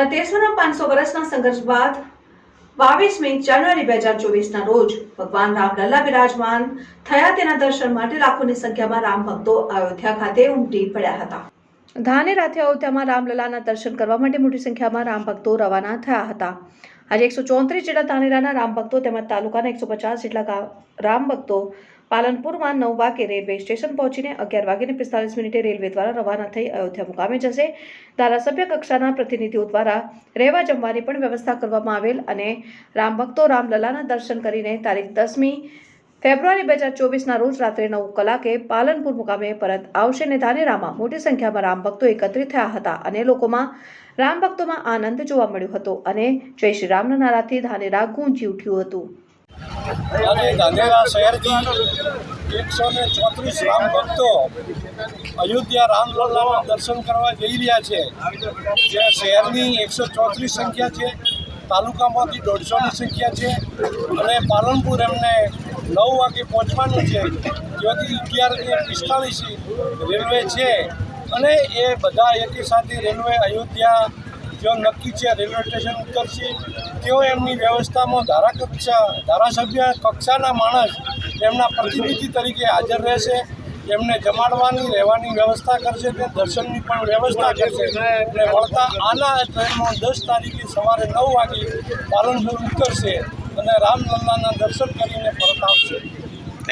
સાડા તેરસોના પાંચસો વર્ષના સંઘર્ષ બાદ બાવીસમી જાન્યુઆરી બે હજાર ચોવીસના રોજ ભગવાન રામલલ્લા બિરાજમાન થયા તેના દર્શન માટે લાખોની સંખ્યામાં રામ ભક્તો અયોધ્યા ખાતે ઉમટી પડ્યા હતા. ધાનેરાથી અયોધ્યામાં રામલલાના દર્શન કરવા માટે મોટી સંખ્યામાં રામ ભક્તો રવાના થયા હતા. આજે એકસો ચોત્રીસ જેટલા ધાનેરાના રામ ભક્તો તેમજ તાલુકાના એકસો પચાસ જેટલા રામ ભક્તો પાલનપુરમાં નવ વાગે રેલવે સ્ટેશન પહોંચીને અગિયાર વાગીને પિસ્તાલીસ મિનિટે રેલવે દ્વારા રવાના થઈ અયોધ્યા મુકામે જશે. ધારાસભ્ય કક્ષાના પ્રતિનિધિઓ દ્વારા રહેવા જમવાની પણ વ્યવસ્થા કરવામાં આવેલ અને રામ ભક્તો રામલલાના દર્શન કરીને તારીખ દસમી ફેબ્રુઆરી બે હજાર ચોવીસના રોજ રાત્રે નવ કલાકે પાલનપુર મુકામે પરત આવશે અને ધાનેરામાં મોટી સંખ્યામાં રામ ભક્તો એકત્રિત થયા હતા અને લોકોમાં રામ ભક્તોમાં આનંદ જોવા મળ્યો હતો અને જય શ્રી રામના નારાથી ધાનેરા ગુંજી ઉઠ્યું હતું. અને ધાનેરા શહેરથી એકસો ને ચોત્રીસ રામ ભક્તો અયોધ્યા રામલલ્લાના દર્શન કરવા જઈ રહ્યા છે. જે શહેરની એકસો ચોત્રીસ સંખ્યા છે, તાલુકામાંથી દોઢસોની સંખ્યા છે અને પાલનપુર એમને નવ વાગે પહોંચવાનું છે. ત્યાંથી અગિયાર ને પિસ્તાલીસ રેલવે છે અને એ બધા એકી રેલવે અયોધ્યા જો નક્કી છે, રેલવે સ્ટેશન ઉતરશે તેઓ એમની વ્યવસ્થામાં ધારા કક્ષા ધારાસભ્ય, કક્ષાના માણસ એમના પ્રતિનિધિ તરીકે હાજર રહેશે. એમને જમાડવાની, રહેવાની વ્યવસ્થા કરશે, તે દર્શનની પણ વ્યવસ્થા કરશે. અને વળતા આના ટ્રેનમાં દસ તારીખે સવારે નવ વાગે પાલનપુર ઉતરશે અને રામલલ્લાના દર્શન કરીને પરત આવશે.